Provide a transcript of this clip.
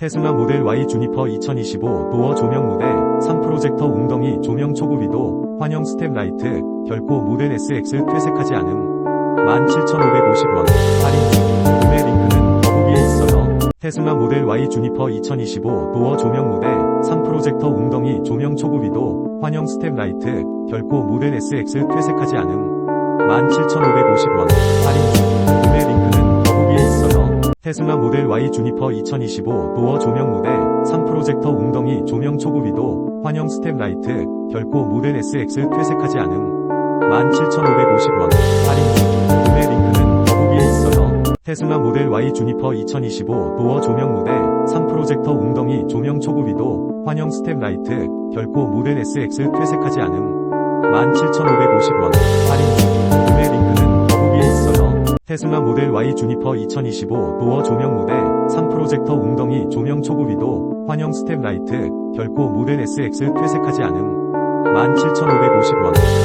테슬라 모델 Y 주니퍼 2025 도어 조명 무대 3 프로젝터 웅덩이 조명 초구비도 환영 스텝 라이트 결코 모델 SX 퇴색하지 않음. 17,550원. 할인 중 구매 링크는 더보기에 있어요. 테슬라 모델 Y 주니퍼 2025 도어 조명 무대 3 프로젝터 웅덩이 조명 초구비도 환영 스텝 라이트 결코 모델 SX 퇴색하지 않음. 17,550원 테슬라 모델 Y 주니퍼 2025 도어 조명 무대 3 프로젝터 웅덩이 조명 초구비도 환영 스텝 라이트 결코 모델 SX 퇴색하지 않음. 17,550원. 할인 중 구매 링크는 더보기에 있어요. 테슬라 모델 Y 주니퍼 2025 도어 조명 무대 3 프로젝터 웅덩이 조명 초구비도 환영 스텝 라이트 결코 모델 SX 퇴색하지 않음. 17,550원. 할인 테슬라 모델 Y 주니퍼 2025 도어 조명 무대 3 프로젝터 웅덩이 조명 초구비도 환영 스텝 라이트 결코 모델 SX 퇴색하지 않음. 17,550원 할인 중